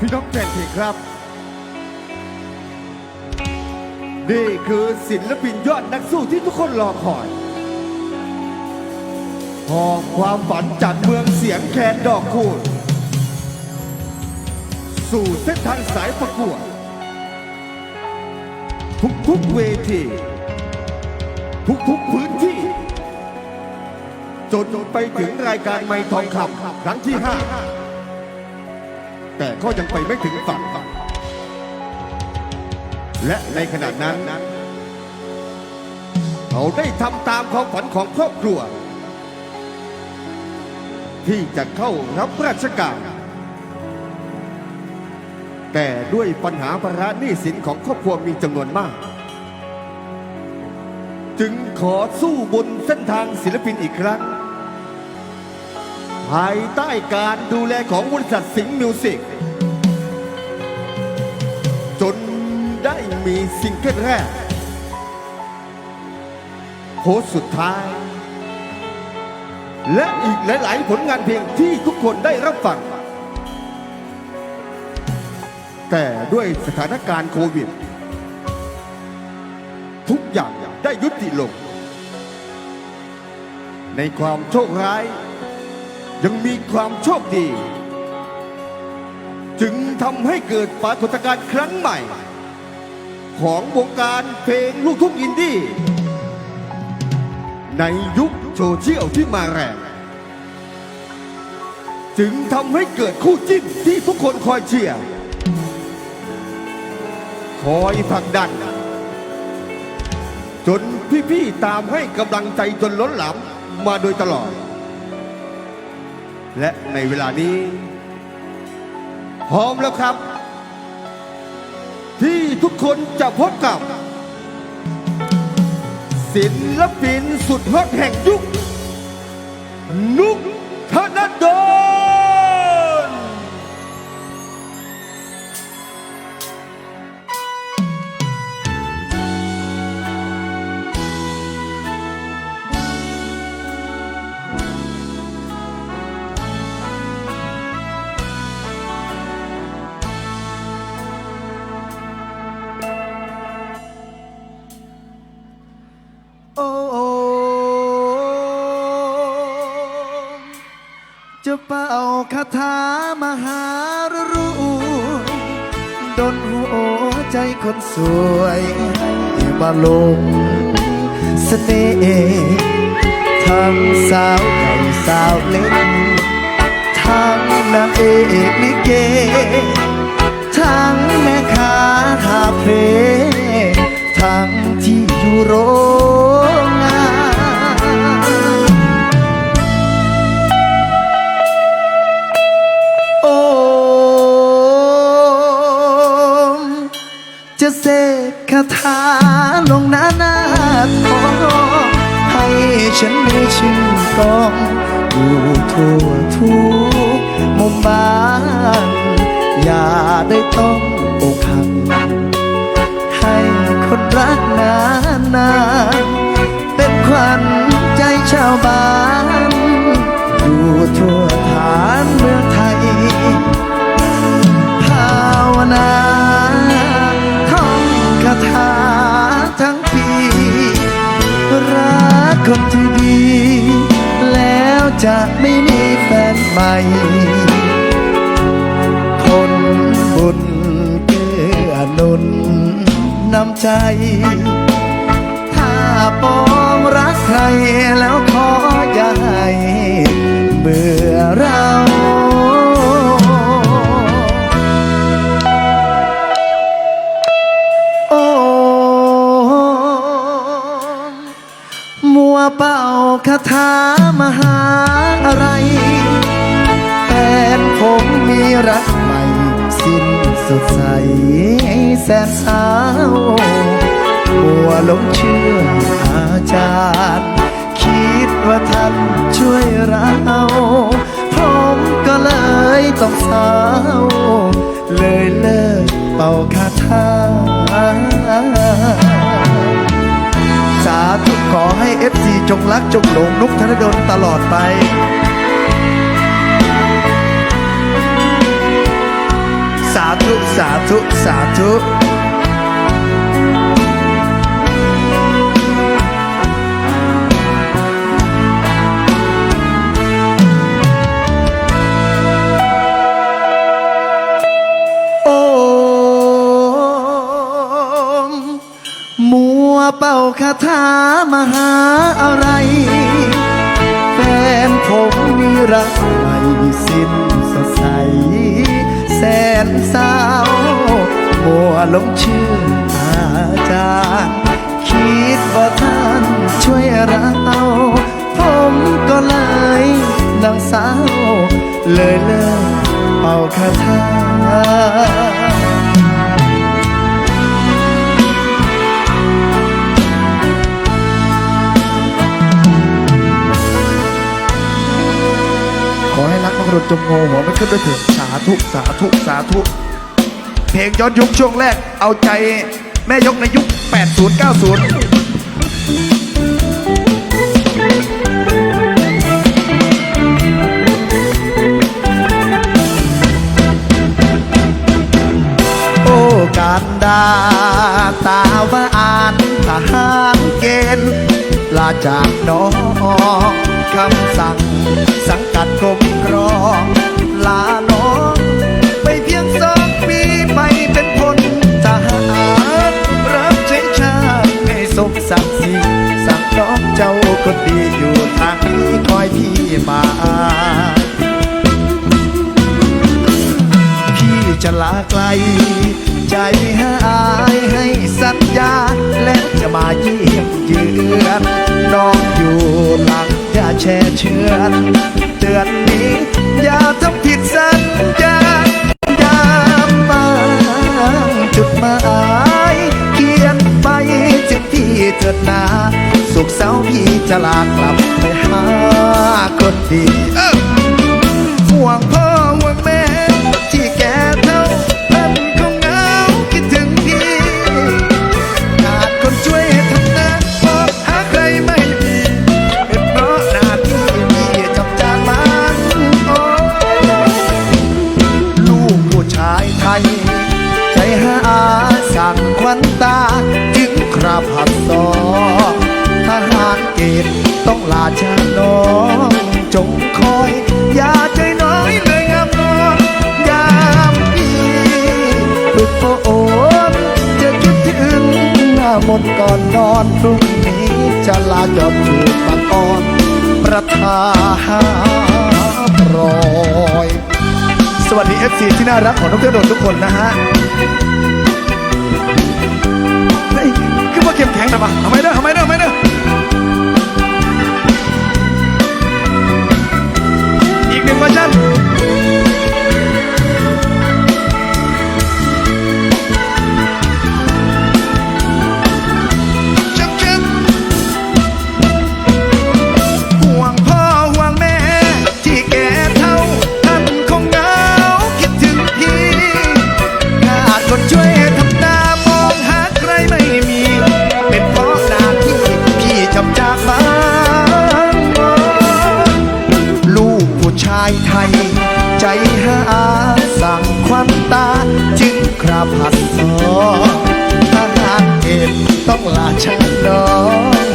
พี่น้องแฟนเพลงครับ นี่คือศิลปินยอดนักสู้ที่ทุกคนรอคอยหอบความฝันจากเมืองเสียงแคนดอกคูณสู่เส้นทางสายประกวด ทุกๆเวที ทุกๆพื้นที่ จนไปถึงรายการไม่ทองคำครั้งที่ห้า แต่ก็ยังไปไม่ถึงฝั่งและในขณะนั้น เขาได้ทำตามความฝันของครอบครัว ที่จะเข้ารับราชการ แต่ด้วยปัญหาภาระหนี้สินของครอบครัวมีจำนวนมาก จึงขอสู้บนเส้นทางศิลปินอีกครั้ง ภายใต้การดูแลของบริษัทสิงห์มิวสิกจนได้มีซิงเกิลแรกโพสต์สุดท้าย และอีกหลาย ๆ ผลงานเพลงที่ทุกคนได้รับฟัง แต่ด้วยสถานการณ์โควิด ทุกอย่างได้ยุติลง ในความโชคร้าย ยังมีความโชคดี จึงทำให้เกิดปรากฏการณ์ครั้งใหม่ ของวงการเพลงลูกทุ่งอินดี้ ในยุคโซเชียลที่มาแรง จึงทำให้เกิดคู่จิ้นที่ทุกคนคอยเชียร์ คอยผลักดัน จนพี่ๆตามให้กำลังใจจนล้นหลามมาโดยตลอด และในเวลานี้ พร้อมแล้วครับ ที่ทุกคนจะพบกับ ศิลปินสุดฮอตแห่งยุค นุกธนดล โอ้จะเป่าคาถามหารรวยดนหัวใจคนสวยมาลงเสน่ห์ทั้งสาวใหญ่สาวเล็กทั้งนางเอกลิเก ทั้งแม่ค้าคาเฟ่ทั้งที่อยู่โร ฉันมีชื่อกองอยู่ทั่วทุกมุมบ้าน อย่าได้ต้อง ฟนใหม่คนบุญเกื้อหนุนน้ำใจ ถ้าปองรักใครแล้วขออย่าให้เบื่อเราโอ้มัวเป่าคาถามหาอะไร นผมมีรักใหม่ สิ้นสดใสแสนเศร้ามัวหลงเชื่ออาจารย์ คิดว่าท่านช่วยเราผมก็เลยต้องเศร้า เลยเลิกเป่าคาถาสาธุขอให้เอฟซีจงรักจงหลงนุกธนดลตลอดไป สสาธุสาธุโอมมัวเป่าคาถามหาอะไร แฟนผมมีรักใหม่สิ้นสดใส นสาวมัวลงชื่ออาจารย์ คิดว่าท่านช่วยเราผมก็เลยนางสาว เลยเลิกเป่าคาถา อให้รักนักรนจงโง่หัวไม่ขึ้นด้วยเถิดสาธุสาธุสาธุเพลงย้อนยุคช่วงแรกเอาใจแม่ยกในยุค 80 90โอ้การดาตาวาอ่านทหารเกณฑ์ลาจากน้อง คำสั่ง สังกัดกรมกรองลาน้อง ไปเพียงสองปีไปเป็นพลทหารรับใช้ชาติให้สมศักดิ์ศรีสั่งน้องเจ้าคนดีอยู่ทางนี้คอยพี่มาพี่จะลาไกล แช่เชือนเตือน ใจหาสั่งควันตา จึงคราบหักซอทหารเกณฑ์ต้องลาชาน้องจงคอย อย่าใจน้อยเลยงามนอนยามพี่ฝึกโอนจะคิดถึงหน้าหมนต์ก่อนนอนพรุ่งนี้จะลาจอบจูบบังอ่อนประทานรอย สวัสดี FC ที่น่ารักของน้องเพื่อนโดดทุกคนนะฮะคือว่าเข้มแข็งแต่ปะทำไมายไทย ใจหาสั่งควันตา จึงคราบหัดซอทหารเกณฑ์ต้องลาชาติน้อ